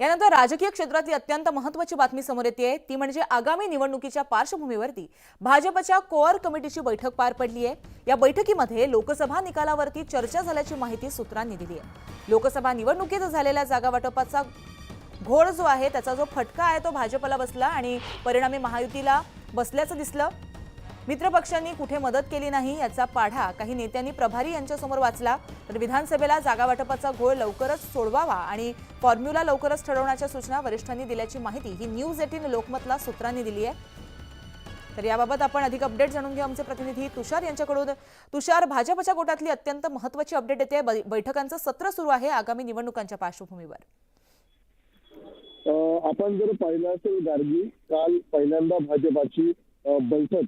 यानंतर राजकीय क्षेत्रातली अत्यंत महत्वाची बातमी समोर येते ती म्हणजे आगामी निवडणुकीच्या पार्श्वभूमीवरती भाजपच्या कोअर कमिटीची बैठक पार पडली आहे. या बैठकीमध्ये लोकसभा निकालावरती चर्चा झाल्याची माहिती सूत्रांनी दिली आहे. लोकसभा निवडणुकीत झालेल्या जागावाटपाचा घोळ जो आहे त्याचा जो फटका आहे तो भाजपला बसला आणि परिणामी महायुतीला बसल्याचं दिसलं. मित्रपक्षांनी कुठे मदत केली नाही याचा पाढा काही नेत्यांनी प्रभारी यांच्यासमोर वाचला. तर विधानसभेला जागा वाटपाचा घोळ लवकरच सोडवावा आणि फॉर्म्युला लवकरच ठरवण्याच्या सूचना वरिष्ठांनी दिल्याची माहिती ही न्यूज एटीन लोकमतला सूत्रांनी दिली आहे. तर याबाबत आपण अधिक अपडेट जाणून घेऊ आमचे प्रतिनिधी तुषार यांच्याकडून. तुषार भाजपच्या गोटातली अत्यंत महत्वाची अपडेट येते. बैठकांचं सत्र सुरू आहे आगामी निवडणुकांच्या पार्श्वभूमीवर. आपण जर पाहिलं असेल गार्गी काल पहिल्यांदा भाजपाची बैठक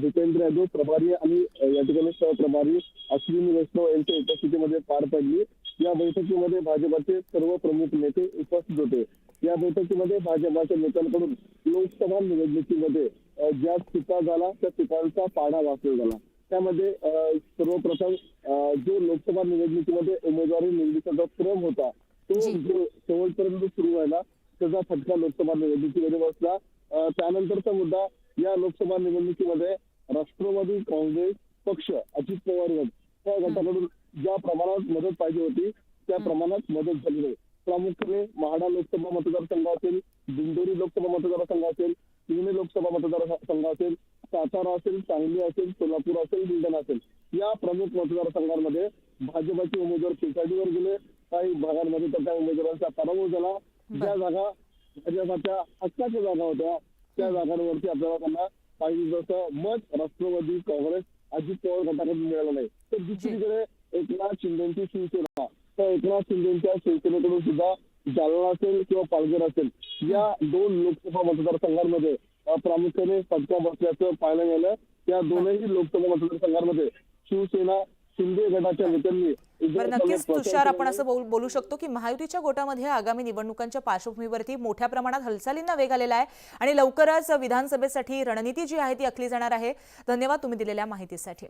जितेंद्र यादव प्रभारी आणि या ठिकाणी सहप्रभारी अश्विनी वैष्णव यांच्या उपस्थितीमध्ये पार पडली. या बैठकीमध्ये भाजपाचे सर्व प्रमुख नेते उपस्थित होते. या बैठकीमध्ये भाजपाच्या नेत्यांकडून लोकसभा निवडणुकीमध्ये ज्या चुका झाला त्या चुकांचा पाढा वाचला झाला त्यामध्ये सर्वप्रथम जो लोकसभा निवडणुकीमध्ये उमेदवारी निवडीचा क्रम होता तो जी. शेवटपर्यंत सुरू व्हायला त्याचा फटका लोकसभा निवडणुकीमध्ये बसला. त्यानंतरचा मुद्दा या लोकसभा निवडणुकीमध्ये राष्ट्रवादी काँग्रेस पक्ष अजित पवार गट त्या गटाकडून ज्या प्रमाणात मदत पाहिजे होती त्या प्रमाणात मदत झाली. नाही प्रामुख्याने महाडा लोकसभा मतदारसंघ असेल दिंडोरी लोकसभा मतदारसंघ असेल पुणे लोकसभा मतदारसंघ असेल सातारा असेल सांगली असेल सोलापूर असेल बुलढाणा असेल या प्रमुख मतदारसंघांमध्ये भाजपाचे उमेदवार पिछाडीवर गेले. काही भागांमध्ये तर काही उमेदवारांचा पराभव झाला. ज्या जागा भाजपाच्या हक्काच्या जागा होत्या त्या जागांवरती आपल्याला त्यांना पाहिजे जसं मत राष्ट्रवादी काँग्रेस अजित पवार गटाकडून मिळालं नाही. तर दुसरीकडे एकनाथ शिंदेची शिवसेना. तर एकनाथ शिंदेच्या शिवसेनेकडून सुद्धा जालना असेल किंवा पालघर असेल या दोन लोकसभा मतदारसंघांमध्ये प्रामुख्याने फटका बसल्याचं पाहायला गेलं त्या दोनही लोकसभा मतदारसंघांमध्ये शिवसेना शिंदे गटाच्या नेत्यांनी बरं नक्कीच तुषार आपण असं बोल- शकतो की महायुतीच्या गोटामध्ये आगामी निवडणुकांच्या पार्श्वभूमीवरती मोठ्या प्रमाणात हालचालींना वेग आलेला आहे आणि लवकरच विधानसभेसाठी रणनीती जी आहे ती आखली जाणार आहे. धन्यवाद तुम्ही दिलेल्या माहितीसाठी.